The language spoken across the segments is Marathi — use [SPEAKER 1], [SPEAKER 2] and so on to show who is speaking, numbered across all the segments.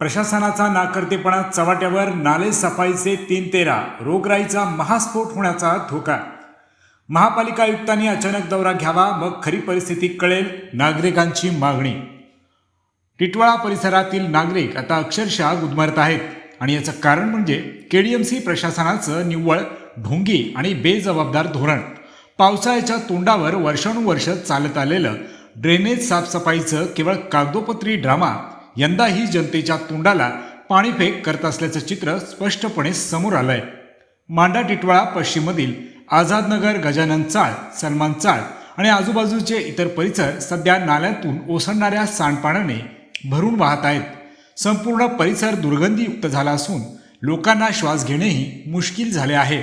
[SPEAKER 1] प्रशासनाचा नाकर्तेपणा चव्हाट्यावर नाले सफाईचे तीन तेरा रोगराईचा महास्फोट होण्याचा धोका. महापालिका आयुक्तांनी अचानक दौरा घ्यावा मग खरी परिस्थिती कळेल नागरिकांची मागणी. टिटवाळा परिसरातील नागरिक आता अक्षरशः गुदमरत आहेत आणि याचं कारण म्हणजे केडीएमसी प्रशासनाचं निव्वळ ढोंगी आणि बेजबाबदार धोरण. पावसाळ्याच्या तोंडावर वर्षानुवर्ष चालत आलेलं ड्रेनेज साफसफाईचं केवळ कागदोपत्री ड्रामा यंदाही जनतेच्या तोंडाला पाणीफेक करत असल्याचं चित्र स्पष्टपणे समोर आलंय. मांडा टिटवाळा पश्चिममधील आझादनगर गजानन चाळ सलमान चाळ आणि आजूबाजूचे इतर परिसर सध्या नाल्यातून ओसंडणाऱ्या सांडपाण्याने भरून वाहत आहेत. संपूर्ण परिसर दुर्गंधीयुक्त झाला असून लोकांना श्वास घेणेही मुश्किल झाले आहे.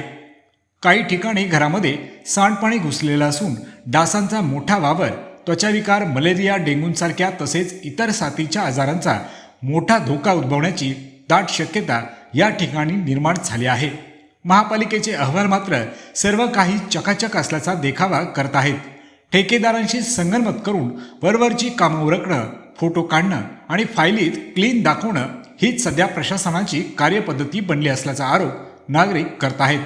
[SPEAKER 1] काही ठिकाणी घरामध्ये सांडपाणी घुसलेलं असून डासांचा मोठा वावर त्वचाविकार मलेरिया डेंग्यूसारख्या तसेच इतर साथीच्या आजारांचा मोठा धोका उद्भवण्याची दाट शक्यता या ठिकाणी निर्माण झाली आहे. महापालिकेचे अहवाल मात्र सर्व काही चकाचक असल्याचा देखावा करत आहेत. ठेकेदारांशी संगनमत करून वरवरची कामं उरकणं फोटो काढणं आणि फायलीत क्लीन दाखवणं हीच सध्या प्रशासनाची कार्यपद्धती बनली असल्याचा आरोप नागरिक करत आहेत.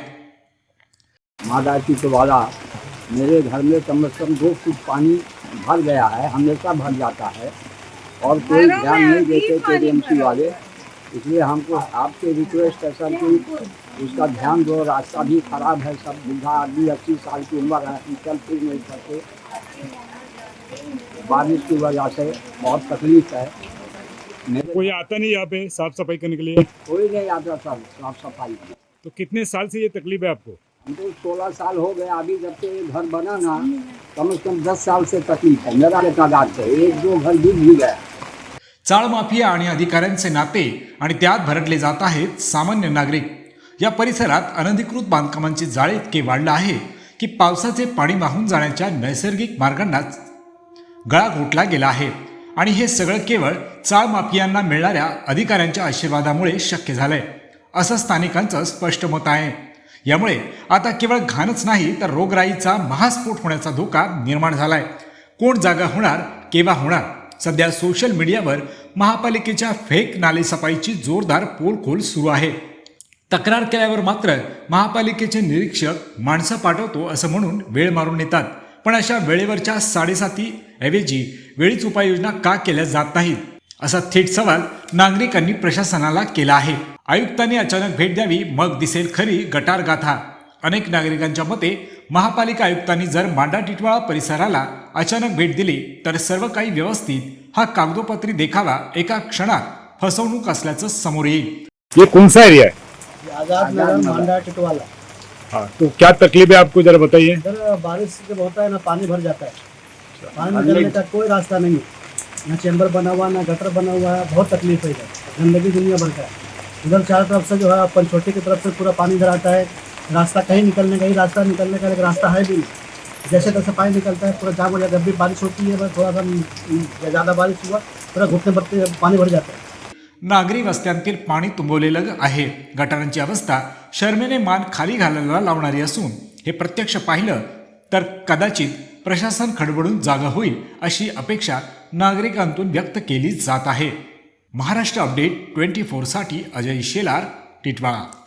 [SPEAKER 2] मादा वाला मेरे घर में कम से कम दो फुट पानी भर गया है हमेशा भर जाता है। और कोई ध्यान नहीं देते के वाले। इसलिए हमको आपसे रिक्वेस्ट है सर कि उसका ध्यान दो रास्ता भी खराब है सब बुढ़ा आदमी अस्सी साल की उम्र है चल फिर नहीं सकते। बारिश की वजह से बहुत तकलीफ़ है।
[SPEAKER 3] कोई आता नहीं यहाँ पे साफ़ सफ़ाई करने के लिए?
[SPEAKER 2] कोई नहीं आता सर साफ़ सफ़ाई।
[SPEAKER 3] तो कितने साल से ये तकलीफ़ है आपको?
[SPEAKER 2] हमको सोलह साल हो गया अभी जब से ये घर बना ना कम से कम दस साल से तकलीफ है। मेरा तादाद से एक दो घर डूब भी गया।
[SPEAKER 1] चाळ माफिया आणि अधिकाऱ्यांचे नाते आणि त्यात भरडले जात आहेत सामान्य नागरिक. या परिसरात अनधिकृत बांधकामांचे जाळे इतके वाढलं आहे की पावसाचे पाणी वाहून जाण्याच्या नैसर्गिक मार्गांनाच गळा घोटला गेला आहे. आणि हे सगळं केवळ चाळ माफियांना मिळणाऱ्या अधिकाऱ्यांच्या आशीर्वादामुळे शक्य झालंय असं स्थानिकांचं स्पष्ट मत आहे. यामुळे आता केवळ घाणच नाही तर रोगराईचा महास्फोट होण्याचा धोका निर्माण झालाय. कोण जागा होणार केव्हा होणार? सध्या सोशल मीडियावर महापालिकेच्या फेक नालेसफाईची जोरदार पोलखोल सुरू आहे. तक्रार केल्यावर मात्र महापालिकेचे निरीक्षक माणसं पाठवतो असं म्हणून वेळ मारून येतात पण अशा वेळेवरच्या साडेसाती ऐवजी वेळीच उपाययोजना का केल्या जात नाहीत? असा थेट सवाल नागरिकांनी प्रशासनाला केला आहे. आयुक्तांनी अचानक भेट द्यावी मग दिसेल खरी गटार गाथा अनेक नागरिकांच्या मते महापालिका आयुक्तांनी जर मांडा टिटवाळा परिसराला अचानक भेट दिली तर सर्व काही व्यवस्थित. हा कागदोपत्री देखावा एका क्षणात फसवणूक असल्याचं समोर येईल.
[SPEAKER 3] ये कौन सा एरिया है
[SPEAKER 4] आजाद नगर. मांडा टिटवाला
[SPEAKER 3] हाँ तो क्या तकलीफ है आपको जरा बताइए?
[SPEAKER 4] बारिश जब होता है ना पानी भर जाता है. पानी निकलने का कोई रास्ता नहीं है. ना चैम्बर बना हुआ ना गटर बना हुआ है बहुत तकलीफ है इधर गंदगी दुनिया भर का है। उधर चारों तरफ से जो है पंचोटी की तरफ से पूरा पानी इधर आता है रास्ता कहीं निकलने का ही रास्ता निकलने का एक रास्ता है भी नहीं। जैसे तैसे पानी निकलता है पूरा जाम हो जाता है जब भी बारिश होती है बस थोड़ा सा ज़्यादा बारिश हुआ पूरा घुटने भरते पानी भर जाता है।
[SPEAKER 1] नागरी वस्त्यांतील पाणी तुंबवलेलं आहे. गटारांची अवस्था शर्मेने मान खाली घालायला लावणारी असून हे प्रत्यक्ष पाहिलं तर कदाचित प्रशासन खडबडून जागा होईल अशी अपेक्षा नागरिकांतून व्यक्त केली जात आहे. महाराष्ट्र अपडेट ट्वेंटी फोरसाठी अजय शेलार टिटवाळा.